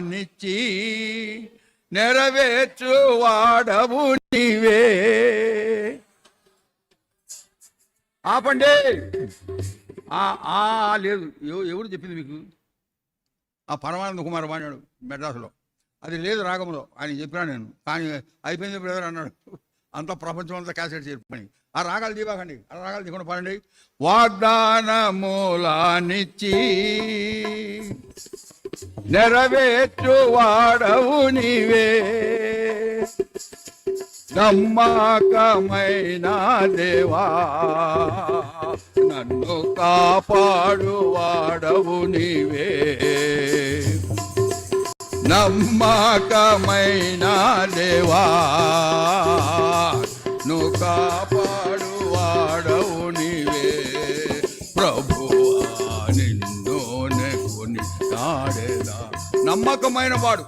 నిచ్చి నెరవేర్చు వాడవు నీవే. ఆపండి. ఆ ఆ లేదు. ఎవరు చెప్పింది మీకు? ఆ పరమానంద కుమార్ వాడినాడు మెడ్రాసులో. అది లేదు రాగంలో. ఆయన చెప్పినా నేను. కానీ అయిపోయింది బ్రదర్ అన్నాడు? అంత ప్రపంచం అంతా క్యాసెట్ చేరుకుని ఆ రాగాలు తీవాకండి ఆ రాగాలు తీకుండా పాడండి. వాగ్దాన మూలానిచ్చి నెరవేర్చు వాడవు నీవే. నమ్మకమైన దేవా నన్ను కాపాడు వాడవు నీవే. నమ్మకమైన దేవా నువ్వు కాపాడు వాడవు నీవే. ప్రభు నిన్ను నమ్మకమైన వాడు.